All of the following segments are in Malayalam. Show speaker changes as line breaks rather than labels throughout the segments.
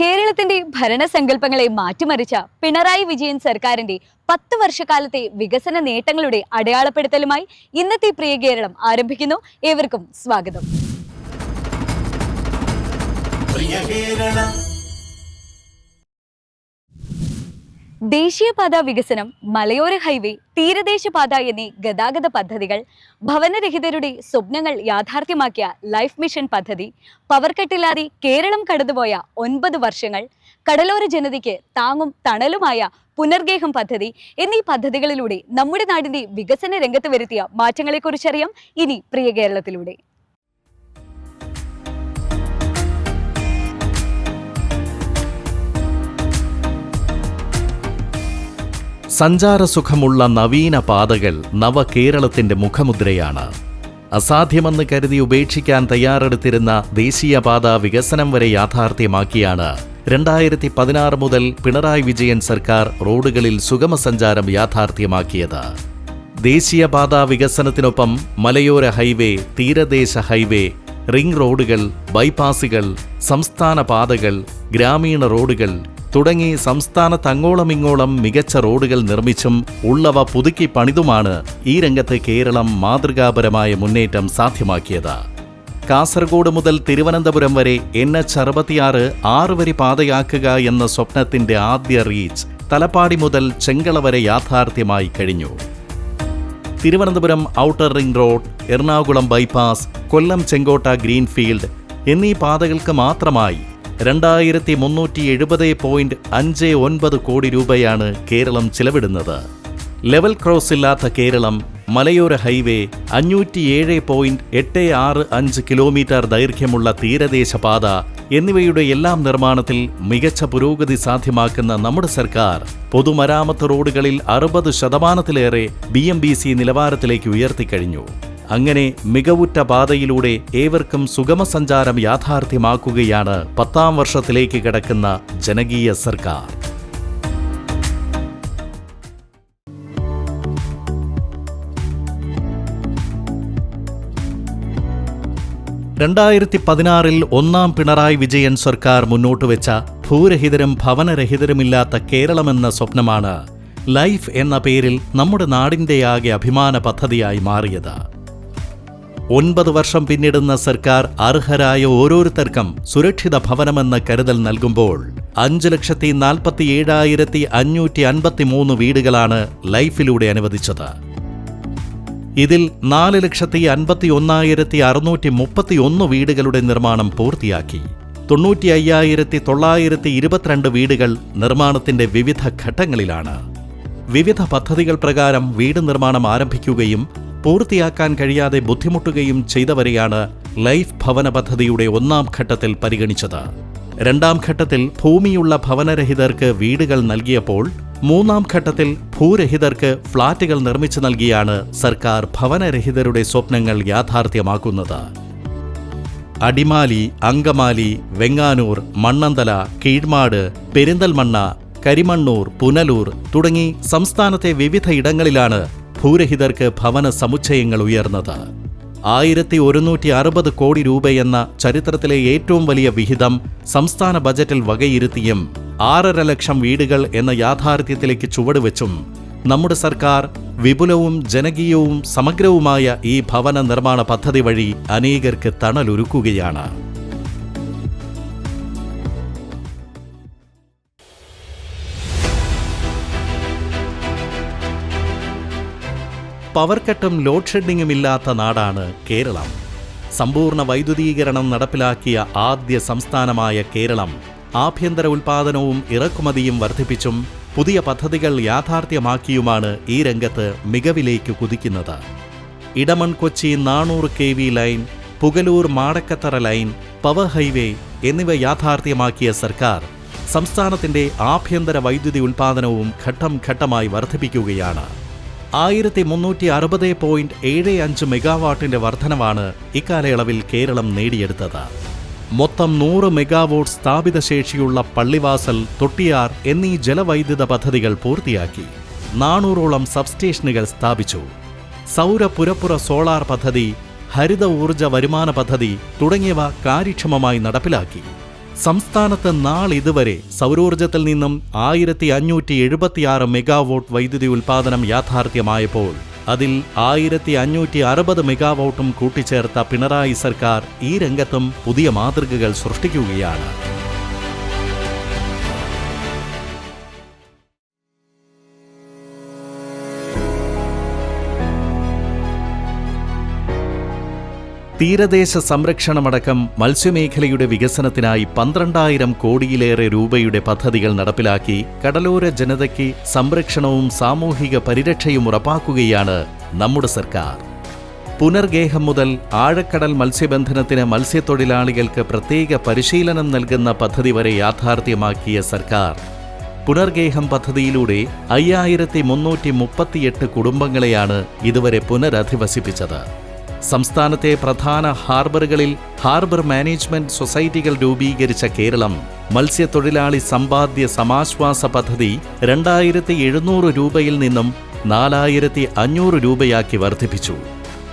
കേരളത്തിന്റെ ഭരണസങ്കല്പങ്ങളെ മാറ്റിമറിച്ച പിണറായി വിജയൻ സർക്കാരിന്റെ പത്ത് വർഷക്കാലത്തെ വികസന നേട്ടങ്ങളുടെ അടയാളപ്പെടുത്തലുമായി ഇന്നത്തെ പ്രിയ കേരളം ആരംഭിക്കുന്നു. ഏവർക്കും സ്വാഗതം.
പ്രിയ കേരളം
ദേശീയപാത വികസനം മലയോര ഹൈവേ തീരദേശപാത എന്നീ ഗതാഗത പദ്ധതികൾ ഭവനരഹിതരുടെ സ്വപ്നങ്ങൾ യാഥാർത്ഥ്യമാക്കിയ ലൈഫ് മിഷൻ പദ്ധതി പവർക്കട്ടില്ലാതെ കേരളം കടന്നുപോയ ഒൻപത് വർഷങ്ങൾ കടലോര ജനതയ്ക്ക് താങ്ങും തണലുമായ പുനർഗേഹം പദ്ധതി എന്നീ പദ്ധതികളിലൂടെ നമ്മുടെ നാടിന്റെ വികസന രംഗത്ത് വരുത്തിയ മാറ്റങ്ങളെക്കുറിച്ചറിയാം ഇനി പ്രിയ കേരളത്തിലൂടെ.
സഞ്ചാരസുഖമുള്ള നവീന പാതകൾ നവകേരളത്തിന്റെ മുഖമുദ്രയാണ്. അസാധ്യമെന്ന് കരുതി ഉപേക്ഷിക്കാൻ തയ്യാറെടുത്തിരുന്ന ദേശീയപാത വികസനം വരെ യാഥാർത്ഥ്യമാക്കിയാണ് രണ്ടായിരത്തി പതിനാറ് മുതൽ പിണറായി വിജയൻ സർക്കാർ റോഡുകളിൽ സുഗമ സഞ്ചാരം യാഥാർത്ഥ്യമാക്കിയത്. ദേശീയപാത വികസനത്തിനൊപ്പം മലയോര ഹൈവേ തീരദേശ ഹൈവേ റിംഗ് റോഡുകൾ ബൈപ്പാസുകൾ സംസ്ഥാന പാതകൾ ഗ്രാമീണ റോഡുകൾ തുടങ്ങി സംസ്ഥാന തങ്ങോളമിങ്ങോളം മികച്ച റോഡുകൾ നിർമ്മിച്ചും ഉള്ളവ പുതുക്കി പണിതുമാണ് ഈ രംഗത്ത് കേരളം മാതൃകാപരമായ മുന്നേറ്റം സാധ്യമാക്കിയത്. കാസർഗോഡ് മുതൽ തിരുവനന്തപുരം വരെ എൻ എച്ച് അറുപത്തിയാറ് ആറ് വരി പാതയാക്കുക എന്ന സ്വപ്നത്തിന്റെ ആദ്യ റീച്ച് തലപ്പാടി മുതൽ ചെങ്കള വരെ യാഥാർത്ഥ്യമായി കഴിഞ്ഞു. Thiruvananthapuram outer ring road Ernakulam bypass Kollam Chenkotta greenfield എന്നീ പാതകൾക്ക് മാത്രമായി രണ്ടായിരത്തി മുന്നൂറ്റി എഴുപത് പോയിന്റ് അഞ്ച് ഒൻപത് കോടി രൂപയാണ് കേരളം ചിലവിടുന്നത്. ലെവൽ ക്രോസ് ഇല്ലാത്ത കേരളം മലയോര ഹൈവേ അഞ്ഞൂറ്റിയേഴ് പോയിന്റ് എട്ട് ആറ് അഞ്ച് കിലോമീറ്റർ ദൈർഘ്യമുള്ള തീരദേശ പാത എന്നിവയുടെ എല്ലാം നിർമ്മാണത്തിൽ മികച്ച പുരോഗതി സാധ്യമാക്കുന്ന നമ്മുടെ സർക്കാർ പൊതുമരാമത്ത് റോഡുകളിൽ അറുപത് ശതമാനത്തിലേറെ ബി എം ബി സി നിലവാരത്തിലേക്ക് ഉയർത്തിക്കഴിഞ്ഞു. അങ്ങനെ മികവുറ്റ പാതയിലൂടെ ഏവർക്കും സുഗമസഞ്ചാരം യാഥാർത്ഥ്യമാക്കുകയാണ് പത്താം വർഷത്തിലേക്ക് കിടക്കുന്ന ജനകീയ സർക്കാർ. രണ്ടായിരത്തി പതിനാറിൽ ഒന്നാം പിണറായി വിജയൻ സർക്കാർ മുന്നോട്ട് മുന്നോട്ടുവെച്ച ഭൂരഹിതരും ഭവനരഹിതരുമില്ലാത്ത കേരളമെന്ന സ്വപ്നമാണ് ലൈഫ് എന്ന പേരിൽ നമ്മുടെ നാടിന്റെയാകെ അഭിമാന പദ്ധതിയായി മാറിയത്. ഒൻപത് വർഷം പിന്നിടുന്ന സർക്കാർ അർഹരായ ഓരോരുത്തർക്കും സുരക്ഷിത ഭവനമെന്ന കരുതൽ നൽകുമ്പോൾ അഞ്ച് ലക്ഷത്തി നാൽപ്പത്തി ഏഴായിരത്തി അഞ്ഞൂറ്റി അൻപത്തി മൂന്ന് വീടുകളാണ് ലൈഫിലൂടെ അനുവദിച്ചത്. ഇതിൽ നാല് ലക്ഷത്തി അൻപത്തി ഒന്നായിരത്തി അറുന്നൂറ്റി മുപ്പത്തി ഒന്ന് വീടുകളുടെ നിർമ്മാണം പൂർത്തിയാക്കി. തൊണ്ണൂറ്റി അയ്യായിരത്തി തൊള്ളായിരത്തി ഇരുപത്തിരണ്ട് വീടുകൾ നിർമ്മാണത്തിന്റെ വിവിധ ഘട്ടങ്ങളിലാണ്. വിവിധ പദ്ധതികൾ പ്രകാരം വീട് നിർമ്മാണം ആരംഭിക്കുകയും പൂർത്തിയാക്കാൻ കഴിയാതെ ബുദ്ധിമുട്ടുകയും ചെയ്തവരെയാണ് ലൈഫ് ഭവന പദ്ധതിയുടെ ഒന്നാം ഘട്ടത്തിൽ പരിഗണിച്ചത്. രണ്ടാം ഘട്ടത്തിൽ ഭൂമിയുള്ള ഭവനരഹിതർക്ക് വീടുകൾ നൽകിയപ്പോൾ മൂന്നാം ഘട്ടത്തിൽ ഭൂരഹിതർക്ക് ഫ്ളാറ്റുകൾ നിർമ്മിച്ചു നൽകിയാണ് സർക്കാർ ഭവനരഹിതരുടെ സ്വപ്നങ്ങൾ യാഥാർത്ഥ്യമാക്കുന്നത്. അടിമാലി അങ്കമാലി വെങ്ങാനൂർ മണ്ണന്തല കീഴ്മാട് പെരിന്തൽമണ്ണ കരിമണ്ണൂർ പുനലൂർ തുടങ്ങി സംസ്ഥാനത്തെ വിവിധ ഇടങ്ങളിലാണ് ഭൂരഹിതർക്ക് ഭവന സമുച്ചയങ്ങൾ ഉയർന്നത്. ആയിരത്തി ഒരുന്നൂറ്റി അറുപത് കോടി രൂപയെന്ന ചരിത്രത്തിലെ ഏറ്റവും വലിയ വിഹിതം സംസ്ഥാന ബജറ്റിൽ വകയിരുത്തിയും ആറര ലക്ഷം വീടുകൾ എന്ന യാഥാർത്ഥ്യത്തിലേക്ക് ചുവടുവെച്ചും നമ്മുടെ സർക്കാർ വിപുലവും ജനകീയവും സമഗ്രവുമായ ഈ ഭവന നിർമ്മാണ പദ്ധതി വഴി അനേകർക്ക് തണലൊരുക്കുകയാണ്. പവർ കട്ടും ലോഡ് ഷെഡിങ്ങും ഇല്ലാത്ത നാടാണ് കേരളം. സമ്പൂർണ വൈദ്യുതീകരണം നടപ്പിലാക്കിയ ആദ്യ സംസ്ഥാനമായ കേരളം ആഭ്യന്തര ഉൽപാദനവും ഇറക്കുമതിയും വർദ്ധിപ്പിച്ചും പുതിയ പദ്ധതികൾ യാഥാർത്ഥ്യമാക്കിയുമാണ് ഈ രംഗത്ത് മികവിലേക്ക് കുതിക്കുന്നത്. Edamon Kochi നാണൂറ് K V line Pugalur Madakkathara line power highway എന്നിവ യാഥാർത്ഥ്യമാക്കിയ സർക്കാർ സംസ്ഥാനത്തിന്റെ ആഭ്യന്തര വൈദ്യുതി ഉൽപാദനവും ഘട്ടം ഘട്ടമായി വർദ്ധിപ്പിക്കുകയാണ്. ആയിരത്തി മുന്നൂറ്റി അറുപത് പോയിന്റ് ഏഴ് അഞ്ച് മെഗാവാട്ടിന്റെ വർധനവാണ് ഇക്കാലയളവിൽ കേരളം നേടിയെടുത്തത്. മൊത്തം നൂറ് മെഗാവോട്ട് സ്ഥാപിത ശേഷിയുള്ള പള്ളിവാസൽ തൊട്ടിയാർ എന്നീ ജലവൈദ്യുത പദ്ധതികൾ പൂർത്തിയാക്കി. നാനൂറോളം സബ്സ്റ്റേഷനുകൾ സ്ഥാപിച്ചു. സൗരപുരപ്പുറ സോളാർ പദ്ധതി ഹരിത ഊർജ വരുമാന പദ്ധതി തുടങ്ങിയവ കാര്യക്ഷമമായി നടപ്പിലാക്കി. സംസ്ഥാനത്ത് നാളിതുവരെ സൗരോർജത്തിൽ നിന്നും ആയിരത്തി അഞ്ഞൂറ്റി എഴുപത്തിയാറ് മെഗാവോട്ട് വൈദ്യുതി ഉൽപ്പാദനം യാഥാർത്ഥ്യമായപ്പോൾ അതിൽ ആയിരത്തി അഞ്ഞൂറ്റി അറുപത് മെഗാവോട്ടും കൂട്ടിച്ചേർത്ത പിണറായി സർക്കാർ ഈ രംഗത്തും പുതിയ മാതൃകകൾ സൃഷ്ടിക്കുകയാണ്. തീരദേശ സംരക്ഷണമടക്കം മത്സ്യമേഖലയുടെ വികസനത്തിനായി പന്ത്രണ്ടായിരം കോടിയിലേറെ രൂപയുടെ പദ്ധതികൾ നടപ്പിലാക്കി കടലോര ജനതയ്ക്ക് സംരക്ഷണവും സാമൂഹിക പരിരക്ഷയും ഉറപ്പാക്കുകയാണ് നമ്മുടെ സർക്കാർ. പുനർഗേഹം മുതൽ ആഴക്കടൽ മത്സ്യബന്ധനത്തിന് മത്സ്യത്തൊഴിലാളികൾക്ക് പ്രത്യേക പരിശീലനം നൽകുന്ന പദ്ധതി വരെ യാഥാർത്ഥ്യമാക്കിയ സർക്കാർ. പുനർഗേഹം പദ്ധതിയിലൂടെ അയ്യായിരത്തി മുന്നൂറ്റി മുപ്പത്തിയെട്ട് കുടുംബങ്ങളെയാണ് ഇതുവരെ പുനരധിവസിപ്പിച്ചത്. സംസ്ഥാനത്തെ പ്രധാന ഹാർബറുകളിൽ ഹാർബർ മാനേജ്മെന്റ് സൊസൈറ്റികൾ രൂപീകരിച്ച കേരളം. മത്സ്യത്തൊഴിലാളി സമ്പാദ്യ സമാശ്വാസ പദ്ധതി രണ്ടായിരത്തി എഴുന്നൂറ് രൂപയിൽ നിന്നും നാലായിരത്തി അഞ്ഞൂറ് രൂപയാക്കി വർദ്ധിപ്പിച്ചു.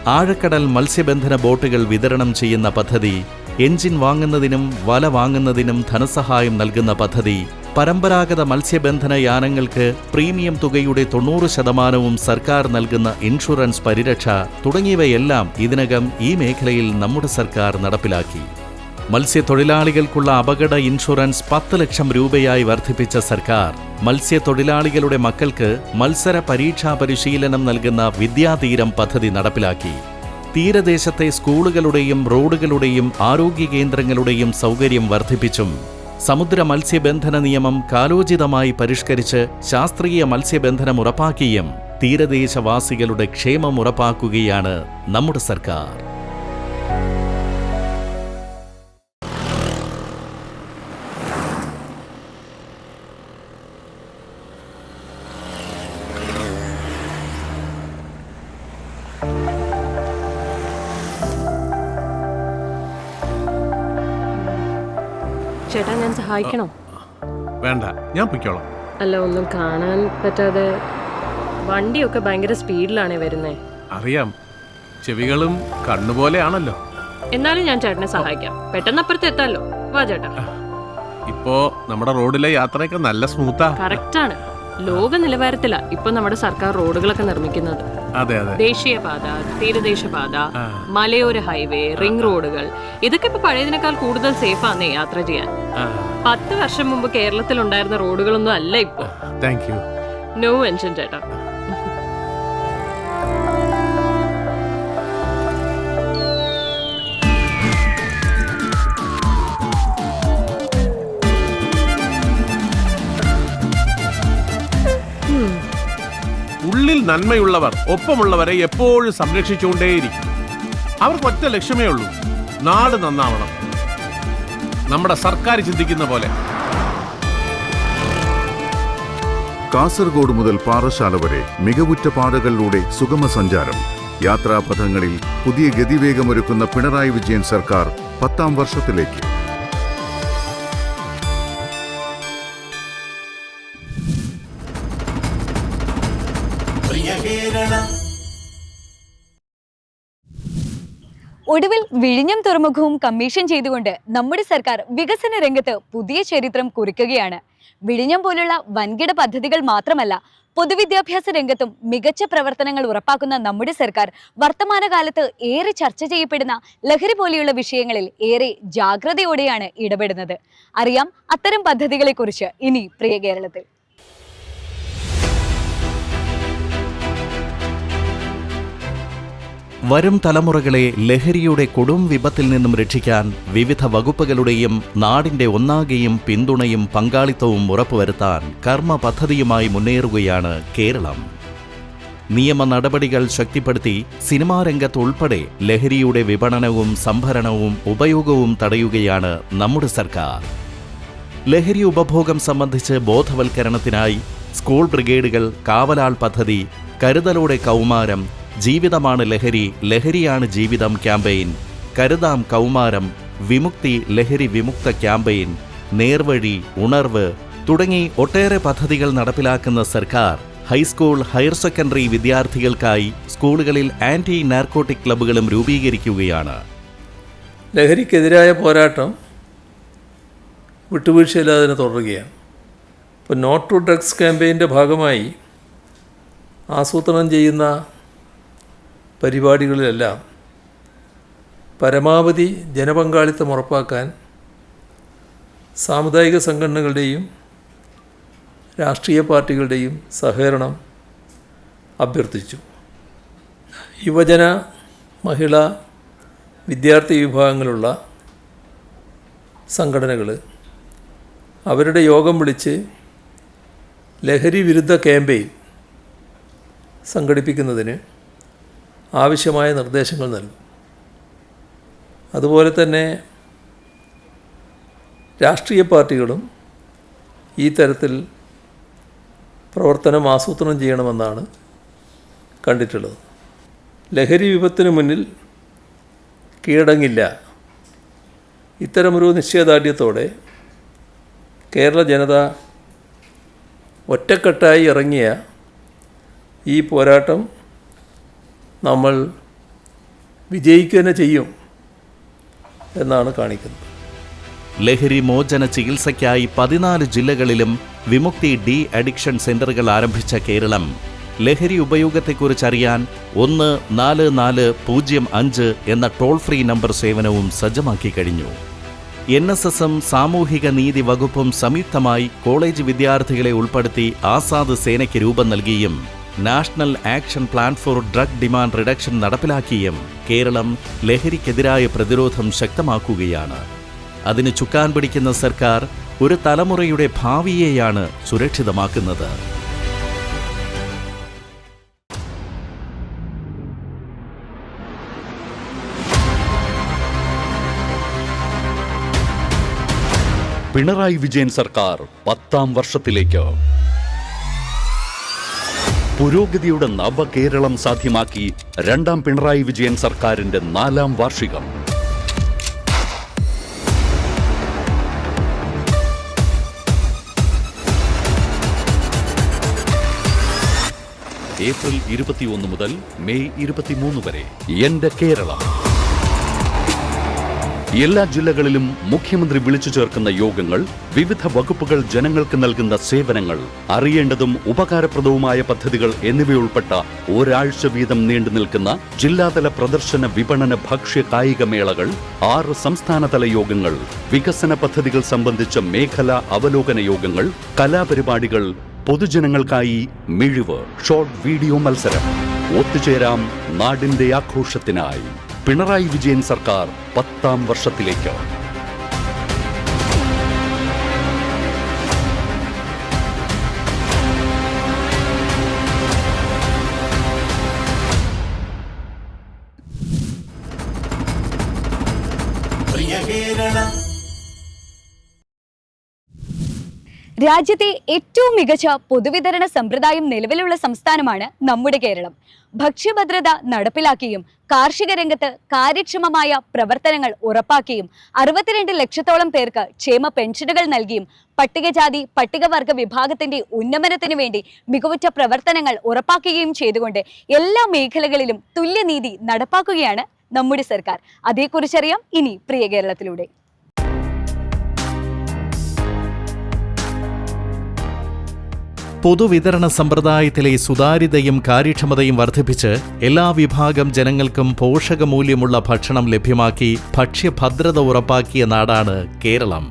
ആഴക്കടൽ മത്സ്യബന്ധന ബോട്ടുകൾ വിതരണം ചെയ്യുന്ന പദ്ധതി എഞ്ചിൻ വാങ്ങുന്നതിനും വല വാങ്ങുന്നതിനും ധനസഹായം നൽകുന്ന പദ്ധതി പരമ്പരാഗത മത്സ്യബന്ധന യാനങ്ങൾക്ക് പ്രീമിയം തുകയുടെ തൊണ്ണൂറ് ശതമാനവും സർക്കാർ നൽകുന്ന ഇൻഷുറൻസ് പരിരക്ഷ തുടങ്ങിയവയെല്ലാം ഇതിനകം ഈ മേഖലയിൽ നമ്മുടെ സർക്കാർ നടപ്പിലാക്കി. മത്സ്യത്തൊഴിലാളികൾക്കുള്ള അപകട ഇൻഷുറൻസ് പത്ത് ലക്ഷം രൂപയായി വർദ്ധിപ്പിച്ച സർക്കാർ മത്സ്യത്തൊഴിലാളികളുടെ മക്കൾക്ക് മത്സര പരീക്ഷാ പരിശീലനം നൽകുന്ന വിദ്യാതീരം പദ്ധതി നടപ്പിലാക്കി. തീരദേശത്തെ സ്കൂളുകളുടെയും റോഡുകളുടെയും ആരോഗ്യ കേന്ദ്രങ്ങളുടെയും സൗകര്യം വർദ്ധിപ്പിച്ചും സമുദ്ര മത്സ്യബന്ധന നിയമം കാലോചിതമായി പരിഷ്കരിച്ച് ശാസ്ത്രീയ മത്സ്യബന്ധനം ഉറപ്പാക്കിയും തീരദേശവാസികളുടെ ക്ഷേമം ഉറപ്പാക്കുകയാണ് നമ്മുടെ സർക്കാർ.
സഹായിക്കണോ
വേണ്ട ഞാൻ പൊയ്ക്കോളാം.
അല്ല ഒന്നും കാണാൻ പറ്റാതെ വണ്ടിയൊക്കെ ഭയങ്കര സ്പീഡിലാണേ വരുന്നേ.
അറിയാം ചെവികളും കണ്ണുപോലെയാണല്ലോ.
എന്നാലും ഞാൻ ചേട്ടനെ സഹായിക്കാം. പെട്ടെന്ന് അപ്പുറത്ത് എത്താലോ. വാ ചേട്ടാ.
ഇപ്പോ നമ്മുടെ റോഡിലെ യാത്രയൊക്കെ നല്ല സ്മൂത്താ
കറക്റ്റാണ് ലോക നിലവാരത്തിലാ ഇപ്പൊ നമ്മുടെ സർക്കാർ റോഡുകളൊക്കെ നിർമ്മിക്കുന്നത്. ദേശീയപാത തീരദേശപാത മലയോര ഹൈവേ റിംഗ് റോഡുകൾ. ഇതൊക്കെ ഇപ്പൊ പഴയതിനേക്കാൾ കൂടുതൽ സേഫ് ആണ് യാത്ര ചെയ്യാൻ. പത്ത് വർഷം മുമ്പ് കേരളത്തിൽ ഉണ്ടായിരുന്ന റോഡുകളൊന്നും അല്ല ഇപ്പൊ. നോ മെൻഷൻ ചേട്ടാ.
ഉള്ളിൽ നന്മയുള്ളവർ ഒപ്പമുള്ളവരെ എപ്പോഴും സംരക്ഷിച്ചുകൊണ്ടേയിരിക്കും. അവർക്ക് ഒറ്റ ലക്ഷ്യമേ ഉള്ളൂ നാട് നന്നാവണം. നമ്മുടെ സർക്കാർ ചിന്തിക്കുന്ന പോലെ.
കാസർഗോഡ് മുതൽ പാറശാല വരെ മികവുറ്റ പാതകളിലൂടെ സുഗമ സഞ്ചാരം യാത്രാപഥങ്ങളിൽ പുതിയ ഗതിവേഗമൊരുക്കുന്ന പിണറായി വിജയൻ സർക്കാർ പത്താം വർഷത്തിലേക്ക്.
ഒടുവിൽ വിഴിഞ്ഞം തുറമുഖവും കമ്മീഷൻ ചെയ്തുകൊണ്ട് നമ്മുടെ സർക്കാർ വികസന രംഗത്ത് പുതിയ ചരിത്രം കുറിക്കുകയാണ്. വിഴിഞ്ഞം പോലുള്ള വൻകിട പദ്ധതികൾ മാത്രമല്ല പൊതുവിദ്യാഭ്യാസ രംഗത്തും മികച്ച പ്രവർത്തനങ്ങൾ ഉറപ്പാക്കുന്ന നമ്മുടെ സർക്കാർ വർത്തമാനകാലത്ത് ഏറെ ചർച്ച ചെയ്യപ്പെടുന്ന ലഹരി പോലെയുള്ള വിഷയങ്ങളിൽ ഏറെ ജാഗ്രതയോടെയാണ് ഇടപെടുന്നത്. അറിയാം അത്തരം പദ്ധതികളെക്കുറിച്ച് ഇനി പ്രിയ കേരളത്തിൽ.
വരും തലമുറകളെ ലഹരിയുടെ കൊടും വിപത്തിൽ നിന്നും രക്ഷിക്കാൻ വിവിധ വകുപ്പുകളുടെയും നാടിന്റെ ഒന്നാകെയും പിന്തുണയും പങ്കാളിത്തവും ഉറപ്പുവരുത്താൻ കർമ്മ പദ്ധതിയുമായി മുന്നേറുകയാണ് കേരളം. നിയമ നടപടികൾ ശക്തിപ്പെടുത്തി സിനിമാ രംഗത്തുൾപ്പെടെ ലഹരിയുടെ വിപണനവും സംഭരണവും ഉപയോഗവും തടയുകയാണ് നമ്മുടെ സർക്കാർ. ലഹരി ഉപഭോഗം സംബന്ധിച്ച് ബോധവൽക്കരണത്തിനായി സ്കൂൾ ബ്രിഗേഡുകൾ കാവലാൾ പദ്ധതി കരുതലോടെ കൗമാരം ജീവിതമാണ് ലഹരി ലഹരിയാണ് ജീവിതം ക്യാമ്പയിൻ. കരുതാം കൗമാരം വിമുക്തി ലഹരി വിമുക്ത ക്യാമ്പയിൻ. നേർവഴി ഉണർവ് തുടങ്ങി ഒട്ടേറെ പദ്ധതികൾ നടപ്പിലാക്കുന്ന സർക്കാർ ഹൈസ്കൂൾ ഹയർ സെക്കൻഡറി വിദ്യാർത്ഥികൾക്കായി സ്കൂളുകളിൽ ആന്റി നാർക്കോട്ടിക് ക്ലബ്ബുകളും രൂപീകരിക്കുകയാണ്.
ലഹരിക്കെതിരായ പോരാട്ടം വിട്ടുവീഴ്ചയില്ലാതെ തുടരുകയാണ്. ഇപ്പോൾ നോട്ട് ടു ഡ്രഗ്സ് ക്യാമ്പയിന്റെ ഭാഗമായി ആസൂത്രണം ചെയ്യുന്ന പരിപാടികളിലെല്ലാം പരമാവധി ജനപങ്കാളിത്തം ഉറപ്പാക്കാൻ സാമുദായിക സംഘടനകളുടെയും രാഷ്ട്രീയ പാർട്ടികളുടെയും സഹകരണം അഭ്യർത്ഥിച്ചു. യുവജന മഹിള വിദ്യാർത്ഥി വിഭാഗങ്ങളുള്ള സംഘടനകൾ അവരുടെ യോഗം വിളിച്ച് ലഹരി വിരുദ്ധ ക്യാമ്പയിൻ സംഘടിപ്പിക്കുന്നതിന് ആവശ്യമായ നിർദ്ദേശങ്ങൾ നൽകും. അതുപോലെ തന്നെ രാഷ്ട്രീയ പാർട്ടികളും ഈ തരത്തിൽ പ്രവർത്തനം ആസൂത്രണം ചെയ്യണമെന്നാണ് കണ്ടിട്ടുള്ളത്. ലഹരി വിപത്തിന് മുന്നിൽ കീഴടങ്ങില്ല. ഇത്തരമൊരു നിശ്ചയദാർഢ്യത്തോടെ കേരള ജനത ഒറ്റക്കെട്ടായി ഇറങ്ങിയ ഈ പോരാട്ടം നമ്മൾ വിജയിക്കുക തന്നെ ചെയ്യും എന്നാണ് കാണിക്കുന്നത്.
ലഹരി മോചന ചികിത്സയ്ക്കായി പതിനാല് ജില്ലകളിലും വിമുക്തി ഡി അഡിക്ഷൻ സെന്ററുകൾ ആരംഭിച്ച കേരളം. ലഹരി ഉപയോഗത്തെക്കുറിച്ചറിയാൻ ഒന്ന് നാല് നാല് പൂജ്യം അഞ്ച് എന്ന ടോൾ ഫ്രീ നമ്പർ സേവനവും സജ്ജമാക്കി കഴിഞ്ഞു. എൻ എസ് എസും സാമൂഹിക നീതി വകുപ്പും സംയുക്തമായി കോളേജ് വിദ്യാർത്ഥികളെ ഉൾപ്പെടുത്തി ആസാദ് സേനയ്ക്ക് രൂപം നൽകിയും national action plan for drug demand reduction നടപ്പിലാക്കിയും Keralam ലഹരിക്കെതിരായ പ്രതിരോധം ശക്തമാക്കുകയാണ്. അതിന് ചുക്കാൻ പിടിക്കുന്ന സർക്കാർ ഒരു തലമുറയുടെ ഭാവിയെയാണ് സുരക്ഷിതമാക്കുന്നത്.
പിണറായി വിജയൻ സർക്കാർ പത്താം വർഷത്തിലേക്ക് പുരോഗതിയുടെ നവകേരളം സാധ്യമാക്കി രണ്ടാം പിണറായി വിജയൻ സർക്കാരിന്റെ നാലാം വാർഷികം. ഏപ്രിൽ ഇരുപത്തിയൊന്ന് മുതൽ മെയ് ഇരുപത്തിമൂന്ന് വരെ. എന്റെ കേരളം. എല്ലാ ജില്ലകളിലും മുഖ്യമന്ത്രി വിളിച്ചു ചേർക്കുന്ന യോഗങ്ങൾ വിവിധ വകുപ്പുകൾ ജനങ്ങൾക്ക് നൽകുന്ന സേവനങ്ങൾ അറിയേണ്ടതും ഉപകാരപ്രദവുമായ പദ്ധതികൾ എന്നിവയുൾപ്പെട്ട ഒരാഴ്ച വീതം നീണ്ടു നിൽക്കുന്ന ജില്ലാതല പ്രദർശന വിപണന ഭക്ഷ്യ കായിക മേളകൾ ആറ് സംസ്ഥാനതല യോഗങ്ങൾ വികസന പദ്ധതികൾ സംബന്ധിച്ച മേഖലാ അവലോകന യോഗങ്ങൾ കലാപരിപാടികൾ പൊതുജനങ്ങൾക്കായി മിഴിവ് ഷോർട്ട് വീഡിയോ മത്സരം. ഒത്തുചേരാം നാടിന്റെ ആഘോഷത്തിനായി. പിണറായി വിജയൻ സർക്കാർ പത്താം വർഷത്തിലേക്ക്.
രാജ്യത്തെ ഏറ്റവും മികച്ച പൊതുവിതരണ സമ്പ്രദായം നിലവിലുള്ള സംസ്ഥാനമാണ് നമ്മുടെ കേരളം. ഭക്ഷ്യഭദ്രത നടപ്പിലാക്കിയും കാർഷിക രംഗത്ത് കാര്യക്ഷമമായ പ്രവർത്തനങ്ങൾ ഉറപ്പാക്കിയും അറുപത്തിരണ്ട് ലക്ഷത്തോളം പേർക്ക് ക്ഷേമ പെൻഷനുകൾ നൽകിയും പട്ടികജാതി പട്ടികവർഗ വിഭാഗത്തിന്റെ ഉന്നമനത്തിനു വേണ്ടി മികവുറ്റ പ്രവർത്തനങ്ങൾ ഉറപ്പാക്കുകയും ചെയ്തുകൊണ്ട് എല്ലാ മേഖലകളിലും തുല്യനീതി നടപ്പാക്കുകയാണ് നമ്മുടെ സർക്കാർ. അതേക്കുറിച്ചറിയാം ഇനി പ്രിയ കേരളത്തിലൂടെ.
പൊതുവിതരണ സമ്പ്രദായത്തിലെ സുതാര്യതയും കാര്യക്ഷമതയും വർദ്ധിപ്പിച്ച് എല്ലാ വിഭാഗം ജനങ്ങൾക്കും പോഷകമൂല്യമുള്ള ഭക്ഷണം ലഭ്യമാക്കി ഭക്ഷ്യഭദ്രത ഉറപ്പാക്കിയ നാടാണ് കേരളം.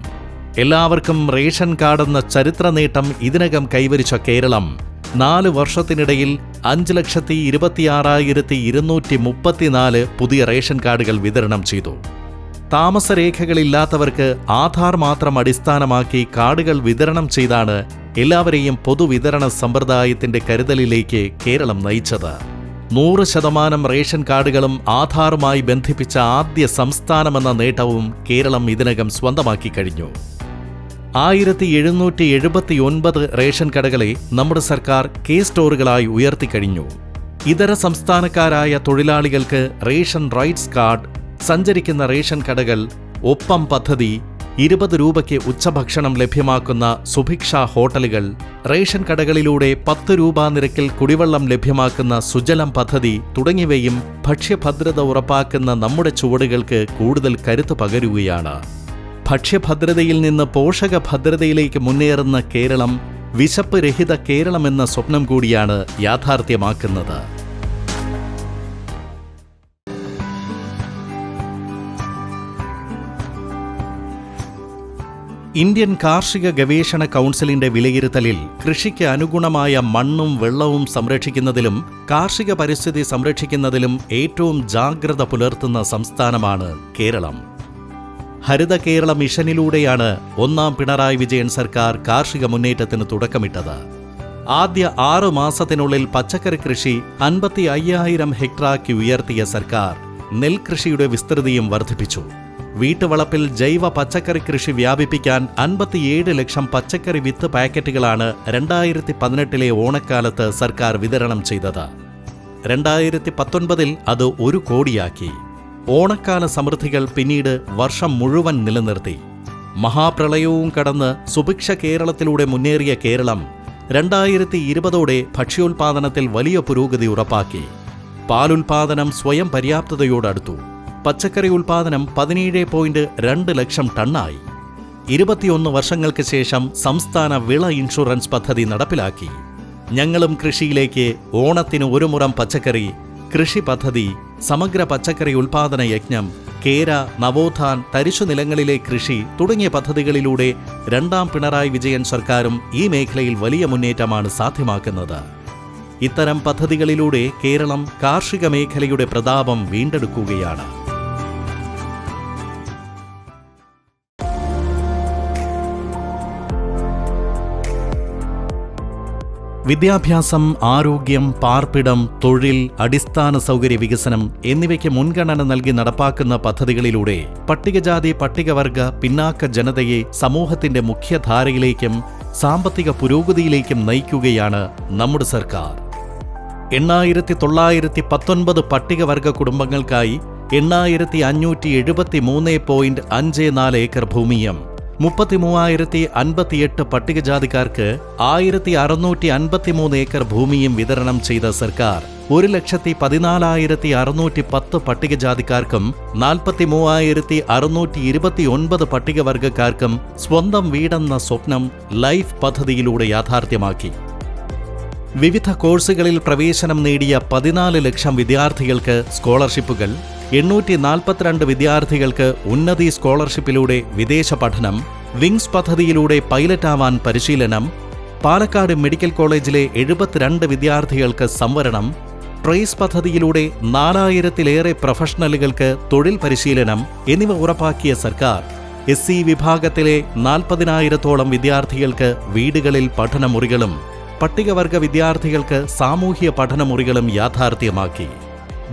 എല്ലാവർക്കും റേഷൻ കാർഡെന്ന ചരിത്ര നേട്ടം ഇതിനകം കൈവരിച്ച കേരളം. നാല് വർഷത്തിനിടയിൽ അഞ്ച് ലക്ഷത്തി ഇരുപത്തിയാറായിരത്തി ഇരുന്നൂറ്റി മുപ്പത്തിനാല് പുതിയ റേഷൻ കാർഡുകൾ വിതരണം ചെയ്തു. താമസരേഖകളില്ലാത്തവർക്ക് ആധാർ മാത്രം അടിസ്ഥാനമാക്കി കാർഡുകൾ വിതരണം ചെയ്താണ് എല്ലാവരെയും പൊതുവിതരണ സമ്പ്രദായത്തിന്റെ കരുതലിലേക്ക് കേരളം നയിച്ചത്. നൂറ് ശതമാനം റേഷൻ കാർഡുകളും ആധാറുമായി ബന്ധിപ്പിച്ച ആദ്യ സംസ്ഥാനമെന്ന നേട്ടവും കേരളം ഇതിനകം സ്വന്തമാക്കി കഴിഞ്ഞു. ആയിരത്തി എഴുന്നൂറ്റി എഴുപത്തിയൊൻപത് റേഷൻ കടകളെ നമ്മുടെ സർക്കാർ കെ സ്റ്റോറുകളായി ഉയർത്തിക്കഴിഞ്ഞു ഇതര സംസ്ഥാനക്കാരായ തൊഴിലാളികൾക്ക് റേഷൻ റൈറ്റ്സ് കാർഡ് സഞ്ചരിക്കുന്ന റേഷൻ കടകൾ ഒപ്പം പദ്ധതി ഇരുപത് രൂപയ്ക്ക് ഉച്ചഭക്ഷണം ലഭ്യമാക്കുന്ന സുഭിക്ഷ ഹോട്ടലുകൾ റേഷൻ കടകളിലൂടെ പത്ത് രൂപ നിരക്കിൽ കുടിവെള്ളം ലഭ്യമാക്കുന്ന സുജലം പദ്ധതി തുടങ്ങിയവയും ഭക്ഷ്യഭദ്രത ഉറപ്പാക്കുന്ന നമ്മുടെ ചുവടുകൾക്ക് കൂടുതൽ കരുത്ത് പകരുകയാണ്. ഭക്ഷ്യഭദ്രതയിൽ നിന്ന് പോഷക ഭദ്രതയിലേക്ക് മുന്നേറുന്ന കേരളം വിശപ്പ് രഹിത കേരളമെന്ന സ്വപ്നം കൂടിയാണ് യാഥാർത്ഥ്യമാക്കുന്നത്. ഇന്ത്യൻ കാർഷിക ഗവേഷണ കൗൺസിലിന്റെ വിലയിരുത്തലിൽ കൃഷിക്ക് അനുഗുണമായ മണ്ണും വെള്ളവും സംരക്ഷിക്കുന്നതിലും കാർഷിക പരിസ്ഥിതി സംരക്ഷിക്കുന്നതിലും ഏറ്റവും ജാഗ്രത പുലർത്തുന്ന സംസ്ഥാനമാണ് കേരളം. ഹരിത കേരള മിഷനിലൂടെയാണ് ഒന്നാം പിണറായി വിജയൻ സർക്കാർ കാർഷിക മുന്നേറ്റത്തിന് തുടക്കമിട്ടത്. ആദ്യ ആറു മാസത്തിനുള്ളിൽ പച്ചക്കറി കൃഷി അൻപത്തി അയ്യായിരം ഹെക്ടറാക്കി ഉയർത്തിയ സർക്കാർ നെൽകൃഷിയുടെ വിസ്തൃതിയും വർദ്ധിപ്പിച്ചു. വീട്ടുവളപ്പിൽ ജൈവ പച്ചക്കറി കൃഷി വ്യാപിപ്പിക്കാൻ അൻപത്തിയേഴ് ലക്ഷം പച്ചക്കറി വിത്ത് പാക്കറ്റുകളാണ് രണ്ടായിരത്തി പതിനെട്ടിലെ ഓണക്കാലത്ത് സർക്കാർ വിതരണം ചെയ്തത്. രണ്ടായിരത്തി പത്തൊൻപതിൽ അത് ഒരു കോടിയാക്കി. ഓണക്കാല സമൃദ്ധികൾ പിന്നീട് വർഷം മുഴുവൻ നിലനിർത്തി. മഹാപ്രളയവും കടന്ന് സുഭിക്ഷ കേരളത്തിലൂടെ മുന്നേറിയ കേരളം രണ്ടായിരത്തി ഇരുപതോടെ ഭക്ഷ്യോൽപാദനത്തിൽ വലിയ പുരോഗതി ഉറപ്പാക്കി. പാലുൽപാദനം സ്വയം പര്യാപ്തതയോടടുത്തു. പച്ചക്കറി ഉൽപാദനം പതിനേഴ് പോയിന്റ് രണ്ട് ലക്ഷം ടണ്ണായി. ഇരുപത്തിയൊന്ന് വർഷങ്ങൾക്ക് ശേഷം സംസ്ഥാന വിള ഇൻഷുറൻസ് പദ്ധതി നടപ്പിലാക്കി. ഞങ്ങളും കൃഷിയിലേക്ക് ഓണത്തിന് ഒരു മുറം പച്ചക്കറി കൃഷി പദ്ധതി സമഗ്ര പച്ചക്കറി ഉൽപാദന യജ്ഞം കേര നവോത്ഥാൻ തരിശു നിലങ്ങളിലെ കൃഷി തുടങ്ങിയ പദ്ധതികളിലൂടെ രണ്ടാം പിണറായി വിജയൻ സർക്കാരും ഈ മേഖലയിൽ വലിയ മുന്നേറ്റമാണ് സാധ്യമാക്കുന്നത്. ഇത്തരം പദ്ധതികളിലൂടെ കേരളം കാർഷിക മേഖലയുടെ പ്രതാപം വീണ്ടെടുക്കുകയാണ്. വിദ്യാഭ്യാസം ആരോഗ്യം പാർപ്പിടം തൊഴിൽ അടിസ്ഥാന സൗകര്യ വികസനം എന്നിവയ്ക്ക് മുൻഗണന നൽകി നടപ്പാക്കുന്ന പദ്ധതികളിലൂടെ പട്ടികജാതി പട്ടികവർഗ പിന്നാക്ക ജനതയെ സമൂഹത്തിന്റെ മുഖ്യധാരയിലേക്കും സാമ്പത്തിക പുരോഗതിയിലേക്കും നയിക്കുകയാണ് നമ്മുടെ സർക്കാർ. എണ്ണായിരത്തി തൊള്ളായിരത്തി പത്തൊൻപത് പട്ടികവർഗ കുടുംബങ്ങൾക്കായി എണ്ണായിരത്തി അഞ്ഞൂറ്റി എഴുപത്തി മൂന്ന് പോയിന്റ് അഞ്ച് നാല് ഏക്കർ ഭൂമിയും മുപ്പത്തിമൂവായിരത്തി അൻപത്തിയെട്ട് പട്ടികജാതിക്കാർക്ക് ആയിരത്തി അറുന്നൂറ്റി അൻപത്തിമൂന്ന് ഏക്കർ ഭൂമിയും വിതരണം ചെയ്ത സർക്കാർ. ഒരു ലക്ഷത്തി പതിനാലായിരത്തി അറുന്നൂറ്റി പത്ത് പട്ടികജാതിക്കാർക്കും നാൽപ്പത്തി മൂവായിരത്തി അറുന്നൂറ്റി ഇരുപത്തി ഒൻപത് പട്ടികവർഗക്കാർക്കും സ്വന്തം വീടെന്ന സ്വപ്നം ലൈഫ് പദ്ധതിയിലൂടെ യാഥാർത്ഥ്യമാക്കി. വിവിധ കോഴ്സുകളിൽ പ്രവേശനം നേടിയ പതിനാല് ലക്ഷം വിദ്യാർത്ഥികൾക്ക് സ്കോളർഷിപ്പുകൾ എണ്ണൂറ്റി നാൽപ്പത്തിരണ്ട് വിദ്യാർത്ഥികൾക്ക് ഉന്നതി സ്കോളർഷിപ്പിലൂടെ വിദേശ പഠനം വിങ്സ് പദ്ധതിയിലൂടെ പൈലറ്റാവാൻ പരിശീലനം പാലക്കാട് മെഡിക്കൽ കോളേജിലെ എഴുപത്തിരണ്ട് വിദ്യാർത്ഥികൾക്ക് സംവരണം ട്രേസ് പദ്ധതിയിലൂടെ നാലായിരത്തിലേറെ പ്രൊഫഷണലുകൾക്ക് തൊഴിൽ പരിശീലനം എന്നിവ ഉറപ്പാക്കിയ സർക്കാർ. എസ് സി വിഭാഗത്തിലെ നാൽപ്പതിനായിരത്തോളം വിദ്യാർത്ഥികൾക്ക് വീടുകളിൽ പഠനമുറികളും പട്ടികവർഗ വിദ്യാർത്ഥികൾക്ക് സാമൂഹ്യ പഠനമുറികളും യാഥാർത്ഥ്യമാക്കി.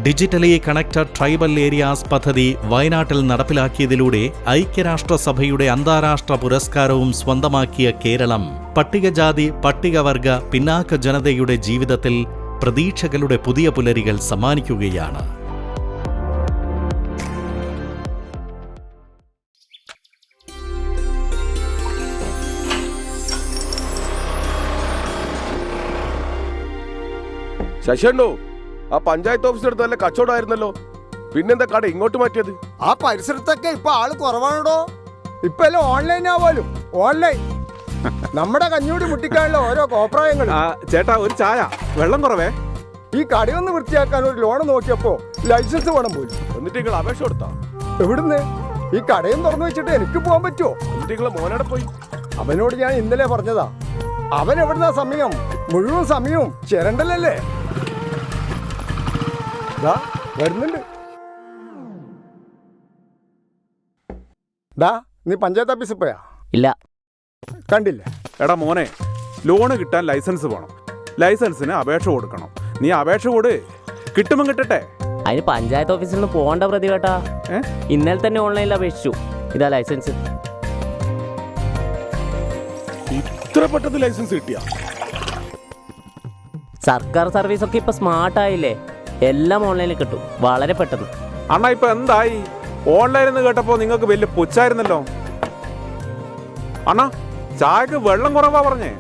ഡിജിറ്റലി കണക്റ്റഡ് ട്രൈബൽ ഏരിയാസ് പദ്ധതി വയനാട്ടിൽ നടപ്പിലാക്കിയതിലൂടെ ഐക്യരാഷ്ട്രസഭയുടെ അന്താരാഷ്ട്ര പുരസ്കാരവും സ്വന്തമാക്കിയ കേരളം. പട്ടികജാതി പട്ടികവർഗ പിന്നാക്ക ജനതയുടെ ജീവിതത്തിൽ പ്രതീക്ഷകളുടെ പുതിയ പുലരികൾ സമ്മാനിക്കുകയാണ്.
ആ പഞ്ചായത്ത് ഓഫീസിന്റെ അടുത്ത് നല്ല കച്ചവടമായിരുന്നല്ലോ. പിന്നെന്താ കട ഇങ്ങോട്ട് മാറ്റിയത്?
ആ പരിസരത്തൊക്കെ ഇപ്പൊ ആൾ കുറവാണോ ഇപ്പൊ എല്ലാം ഓൺലൈൻ ആവാലും ഓൺലൈൻ നമ്മുടെ കഞ്ഞൂടി മുട്ടിക്കാനുള്ള ഓരോ കോപ്രായങ്ങൾ
ചേട്ടാ ഒരു ചായ. വെള്ളം കുറവേ?
ഈ കടയൊന്ന് വൃത്തിയാക്കാൻ ഒരു ലോൺ നോക്കിയപ്പോ ലൈസൻസ് വേണം പോലും.
എന്നിട്ട് നിങ്ങൾ അപേക്ഷ കൊടുത്താ?
എവിടുന്ന്? ഈ കടയും തുറന്നു വെച്ചിട്ട് എനിക്ക് പോകാൻ പറ്റുമോ
എന്നിട്ട് നിങ്ങളെ മോനോടെ പോയി?
അവനോട് ഞാൻ ഇന്നലെ പറഞ്ഞതാ. അവൻ എവിടുന്ന സമയം? മുഴുവൻ സമയവും ചിരണ്ടലല്ലേ? ദാ വരുന്നുണ്ട്. ഡാ നീ പഞ്ചായത്ത് ഓഫീസിൽ പോയാ?
ഇല്ല.
കണ്ടില്ലേ?
എടാ മോനെ ലോണ് കിട്ടാൻ ലൈസൻസ് വേണം. ലൈസൻസിന് അപേക്ഷ കൊടുക്കണം. നീ അപേക്ഷ കൊടു. കിട്ടുമ്പോൾ കിട്ടട്ടെ.
അതിന് പഞ്ചായത്ത് ഓഫീസിൽ നിന്ന് പോകേണ്ട പ്രതി കേട്ടാ. ഇന്നലെ തന്നെ ഓൺലൈനിൽ അപേക്ഷിച്ചു. ഇതാ ലൈസൻസ്.
ഇത്ര പെട്ടെന്ന് ലൈസൻസ് കിട്ടിയ?
സർക്കാർ സർവീസൊക്കെ ഇപ്പൊ സ്മാർട്ട് ആയില്ലേ എല്ലാം ഓൺലൈനിൽ കിട്ടും. വളരെ പെട്ടെന്ന്.
അണ്ണാ ഇപ്പൊ എന്തായി? ഓൺലൈനിൽ നിന്ന് കേട്ടപ്പോ നിങ്ങൾക്ക് വലിയ പുച്ഛായിരുന്നല്ലോ. അണ്ണാ ചായക്ക് വെള്ളം കുറവാ പറഞ്ഞേ.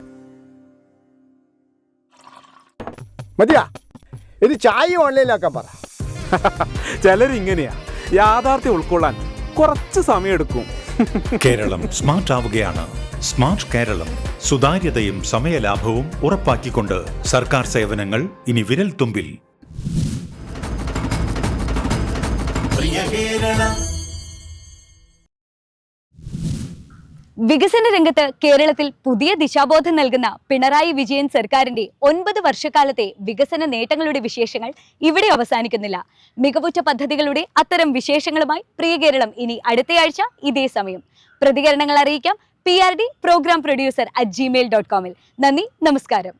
മതിയാ. ഇത് ചായ ഓൺലൈനിലാക്കാൻ പറ.
ചിലരിങ്ങനെയാ യാഥാർത്ഥ്യ ഉൾക്കൊള്ളാൻ കുറച്ച് സമയമെടുക്കും.
കേരളം സ്മാർട്ട് ആവുകയാണ്. സ്മാർട്ട് കേരളം സുതാര്യതയും സമയലാഭവും ഉറപ്പാക്കിക്കൊണ്ട് സർക്കാർ സേവനങ്ങൾ ഇനി വിരൽ തുമ്പിൽ.
കേരളം.
വികസന രംഗത്ത് കേരളത്തിൽ പുതിയ ദിശാബോധം നൽകുന്ന പിണറായി വിജയൻ സർക്കാരിന്റെ ഒൻപത് വർഷക്കാലത്തെ വികസന നേട്ടങ്ങളുടെ വിശേഷങ്ങൾ ഇവിടെ അവസാനിക്കുന്നില്ല. മികവുറ്റ പദ്ധതികളുടെ അത്തരം വിശേഷങ്ങളുമായി പ്രിയ കേരളം ഇനി അടുത്തയാഴ്ച ഇതേ സമയം. പ്രതികരണങ്ങൾ അറിയിക്കാം P R D program producer at Gmail dot കോമിൽ നന്ദി നമസ്കാരം.